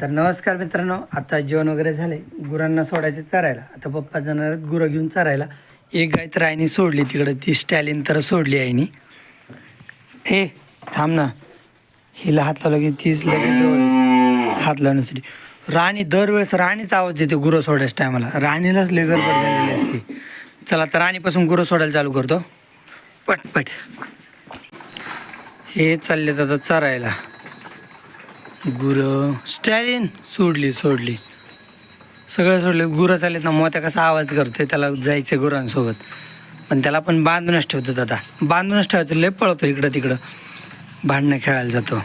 तर नमस्कार मित्रांनो आता जेवण वगैरे झाले. गुरांना सोडायचे चरायला. आता पप्पा जाणार गुरं घेऊन चरायला. एक गाय तर आईने सोडली तिकडं. ती स्टॅलिन तर सोडली आईनी. ए थांब ना. हिला हात लावला की तीच लगेच जवळ हात लावण्यासाठी. राणी दरवेळेस राणीच आवाज देते गुरं सोडायच्या टायमाला. राणीलाच लय गडबड झालेली असते. चला तर राणीपासून गुरं सोडायला चालू करतो. पटपट. हे चाललेत आता चरायला. गुरं. स्टॅलिन सोडली सोडली. सगळं सोडले. गुरं चाललेत ना मोत्या कसा आवाज करतोय त्याला जायचं गुरांसोबत. पण त्याला पण बांधूनच ठेवतो दादा बांधूनच ठेवायचं लय पळतो इकडं तिकडं. भांडणं खेळायला जातो.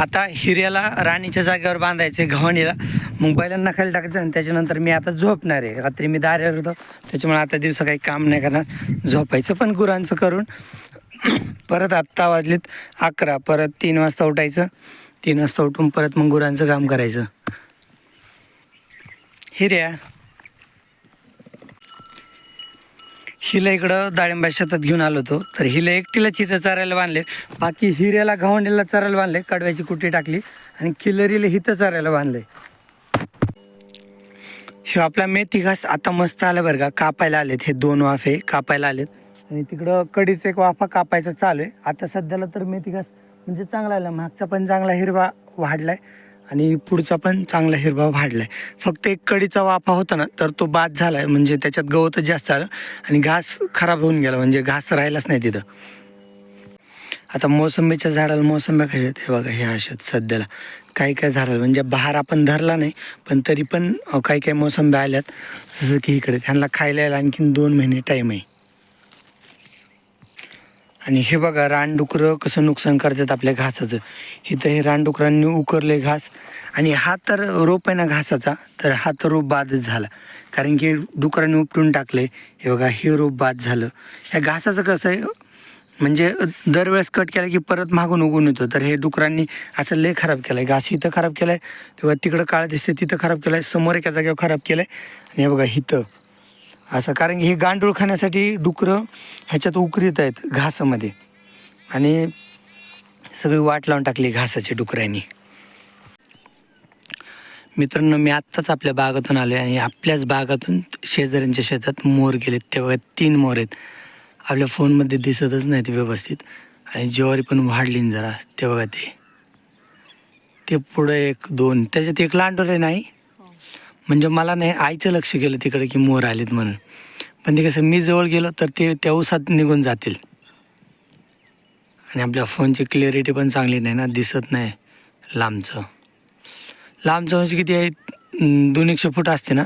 आता हिऱ्याला राणीच्या जागेवर बांधायचे घवणीला. मग बैलांना खाली टाकायचं आणि त्याच्यानंतर मी आता झोपणार आहे. रात्री मी दाऱ्यावर होतो. त्याच्यामुळे आता दिवसा काही काम नाही करणार. झोपायचं पण गुरांचं करून. परत आत्ता वाजलेत अकरा. परत तीन वाजता उठायचं. तीन वाजता उठून परत मग गुरांचं काम करायचं. हिऱ्या. हिला इकडं डाळिंबा शेतात घेऊन आलो होतो. तर हिला एकटीला चिथं चारायला बांधले. बाकी हिऱ्याला घावंडीला चारायला बांधले. कडव्याची कुटी टाकली आणि किल्लरीला हिथं चारायला बांधले. हे आपला मेथी घास आता मस्त आलं बरं का. कापायला आलेत. हे दोन वाफे कापायला आलेत. आणि तिकडं कडीचं एक वाफा कापायचा चालू आहे. आता सध्याला तर मेथी घास म्हणजे चांगला आला. मागचा पण चांगला हिरवा वाढलाय आणि पुढचा पण चांगला हिरवा वाढलाय. फक्त एक कडीचा वाफा होता ना तर तो बाद झालाय. म्हणजे त्याच्यात गवतच जास्त आलं आणि घास खराब होऊन गेला. म्हणजे घास राहिलाच नाही तिथं. आता मोसंबीच्या झाडाला मोसंब्या कशा आहेत हे बघा हे अशात आहेत सध्याला. काही काही झाडाला. म्हणजे बहार आपण धरला नाही पण तरी पण काही काही मोसंब्या आल्यात. जसं की इकडे त्यांना खायला आणखीन दोन महिने टाईम आहे. आणि हे बघा रानडुकरं कसं नुकसान करतात आपल्या घासाचं. इथं हे रानडुकरांनी उकरले घास. आणि हा तर रोप आहे ना घासाचा तर हा तर रोप बादच झाला. कारण की डुकरांनी उपटून टाकले. हे बघा हे रोप बाद झालं. ह्या घासाचं कसं आहे म्हणजे दरवेळेस कट केलं की परत मागून उगून येतो. तर हे डुकरांनी असं लय खराब केलं आहे घास इथं खराब केलं आहे तेव्हा तिकडं काळं दिसते तिथं खराब केलं आहे समोर एका जागेवर खराब केलं आहे आणि हे बघा इथं. असं कारण की हे गांडूळ खाण्यासाठी डुकरं ह्याच्यात उकरीत आहेत घासामध्ये. आणि सगळी वाट लावून टाकली घासाच्या डुकऱ्यांनी मित्रांनो मी आत्ताच आपल्या बागातून आलो आहे आणि आपल्याच बागातून शेजाऱ्यांच्या शेतात मोर गेलेत. तेव्हा तीन मोर आहेत. आपल्या फोनमध्ये दिसतच नाहीत व्यवस्थित. आणि ज्वारी पण वाढली जरा तेव्हा ते. ते पुढं एक दोन. त्याच्यात एक लांडोर आहे नाही म्हणजे मला नाही आईचं लक्ष गेलं तिकडे की मोर आलेत म्हणून. पण ते कसं मी जवळ गेलो तर ते त्या उसात निघून जातील. आणि आपल्या फोनची क्लिअरिटी पण चांगली नाही ना दिसत नाही लांबचं. लांबचं म्हणजे किती आहे दोन एकशे फूट असते ना?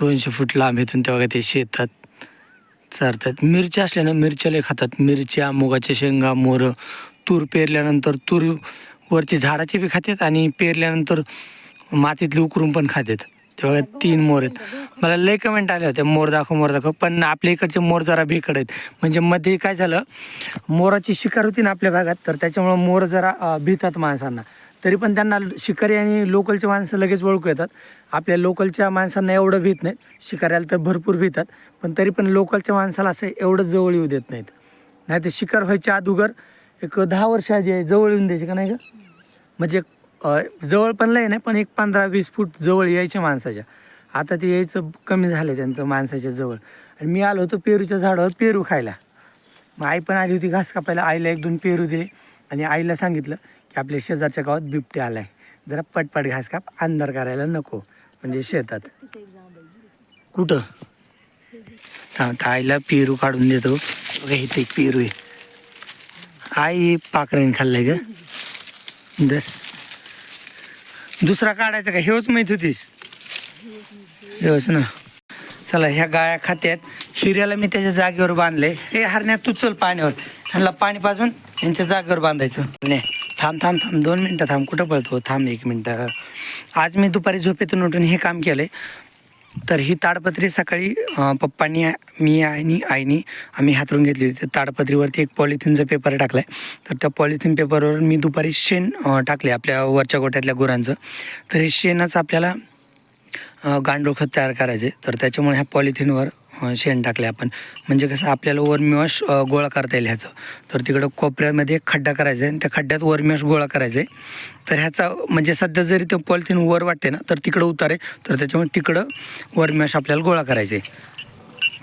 दोनशे फूट लांब येतून तेव्हा ते शेतात चरतात. मिरच्या असल्या ना मिरच्याला खातात. मिरच्या मुगाच्या शेंगा मोरं तूर पेरल्यानंतर तूर वरची झाडाची बी खातात आणि पेरल्यानंतर मातीतली उकरून पण खातात. तेव्हा तीन मोर आहेत. मला लय कमेंट आले होते मोर दाखव मोर दाखव. पण आपल्या इकडचे मोर जरा भेकड आहेत. म्हणजे मध्ये काय झालं मोराची शिकार होती ना आपल्या भागात तर त्याच्यामुळं मोर जरा भीतात माणसांना. तरी पण त्यांना शिकारी आणि लोकलचे माणसं लगेच ओळखू येतात. आपल्या लोकलच्या माणसांना एवढं भीत नाहीत. शिकाऱ्याला तर भरपूर भीतात. पण तरी पण लोकलच्या माणसाला असं एवढं जवळ येऊ देत नाहीत. नाही तर शिकार व्हायच्या अगोदर एक दहा वर्ष आधी जवळ येऊन द्यायचे का नाही का म्हणजे जवळ पण लय नाही पण एक पंधरा वीस फूट जवळ यायचे माणसाच्या. आता ते यायचं कमी झालं त्यांचं माणसाच्या जवळ. आणि मी आलो होतो पेरूच्या झाडावर पेरू खायला. मग आई पण आली होती घास कापायला. आईला एक दोन पेरू दिले आणि आईला सांगितलं की आपल्या शेजारच्या गावात बिबटे आलाय. जरा पटपट घास काप अंधार करायला नको. म्हणजे शेतात. कुठं? हां तर आईला पेरू काढून देतो. बघा इथे एक पेरू आहे. आई पाकऱ्याने खाल्लं आहे ग. दर. दुसरा काढायचा का? हेच माहीत होतीस. हेच ना. चला ह्या गाया खात्यात हिऱ्याला मी त्याच्या जागेवर बांधले. हे हरण्यात तू चल पाण्यावर. ह्यांना पाणी पाजून यांच्या जागेवर बांधायचं. नाही थांब थांब थांब. दोन मिनटं थांब. कुठं पळतो? थांब एक मिनटं. आज मी दुपारी झोपेतून उठून हे काम केलंय. तर ही ताडपत्री सकाळी पप्पांनी मी आणि आईनी आम्ही हातरून घेतली होती. ताडपत्रीवरती एक पॉलिथिनचा पेपर टाकला आहे तर त्या पॉलिथिन पेपरवर मी दुपारी शेण टाकले आपल्या वरच्या गोट्यातल्या गुरांचं. तर हे शेणच आपल्याला गांडूळ खत तयार करायचे. तर त्याच्यामुळे ह्या पॉलिथिनवर शेण टाकले आपण. म्हणजे कसं आपल्याला वर्मीवॉश गोळा करता येईल ह्याचं. तर तिकडं कोपऱ्यामध्ये एक खड्डा करायचा आहे आणि त्या खड्ड्यात वर्मीवॉश गोळा करायचा आहे तर ह्याचा म्हणजे सध्या जरी ते पॉलिथिन वर वाटते ना तर तिकडं उतारे. तर त्याच्यामुळे तिकडं वर्मीवॉश आपल्याला गोळा करायचे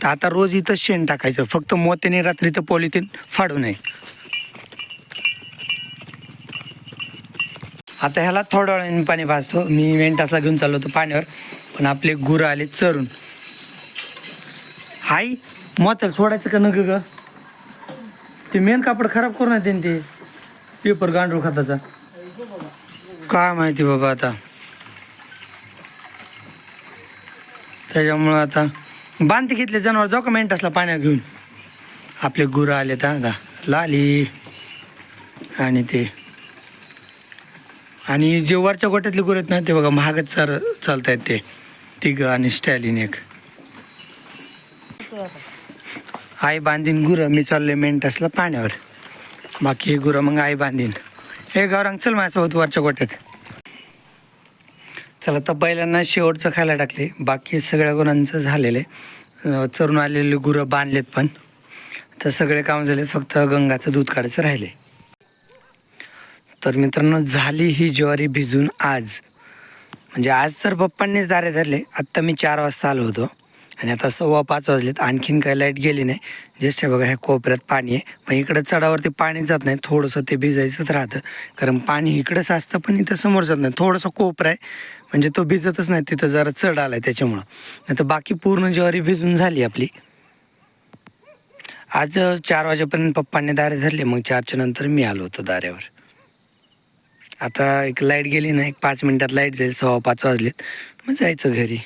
तर आता रोज इथं शेण टाकायचं. फक्त मोत्याने रात्री तर पॉलिथिन फाडू नये आता ह्याला थोड्या वेळाने पाणी भाजतो. मी वेंटासला घेऊन चाललो होतो पाण्यावर. पण आपले गुरं आले चरून. हाय. मोत्याला सोडायचं का नग ग? ते मेन कापड खराब करू नये त्यांनी ते. पेपर गांडूळ खताचा. काय माहिती बाबा आता. त्याच्यामुळं आता बांधते घेतले जनावर जाऊ का मेंटासला पाण्यात घेऊन? आपले गुरं आले तर लाली आणि ते. आणि जे वरच्या गोट्यातले गुरं आहेत ना ते बघा महागच चार चालत आहेत ते. तिघ आणि स्टॅलिन एक. आई बांधीन गुरं मी चाललोय मेंटसला पाण्यावर. बाकी गुरं मग आई बांधीन. हे गौरंग चल माझ्यासोबत वरच्या गोट्यात. चला तर बैलांना शेवटचं खायला टाकले. बाकी सगळ्या गुरांचं झालेलं आहे. चरून आलेले गुरं बांधलेत पण. तर सगळे काम झाले फक्त गंगाचं दूध काढायचं राहिले तर मित्रांनो झाली ही ज्वारी भिजून आज. म्हणजे आज तर पप्पांनीच दारे धरले. आत्ता मी चार वाजता आलो होतो. आणि आता सव्वा पाच वाजलेत आणखीन काही लाइट गेली नाही. ज्येष्ठ बघा ह्या कोपऱ्यात पाणी आहे. पण इकडं चढावरती पाणी जात नाही. थोडंसं ते भिजायचंच राहतं. कारण पाणी इकडं साचतं पण इथं समोर जात नाही. थोडंसं कोपरा आहे. म्हणजे तो भिजतच नाही. तिथं जरा चढ आला आहे त्याच्यामुळं. नाही तर बाकी पूर्ण ज्वारी भिजून झाली आपली. आज चार वाजेपर्यंत पप्पांनी दारे धरले. मग चारच्या नंतर मी आलो होतो दाऱ्यावर. आता एक लाइट गेली ना एक पाच मिनिटात लाइट जाईल. सव्वा पाच वाजलेत. मग जायचं घरी.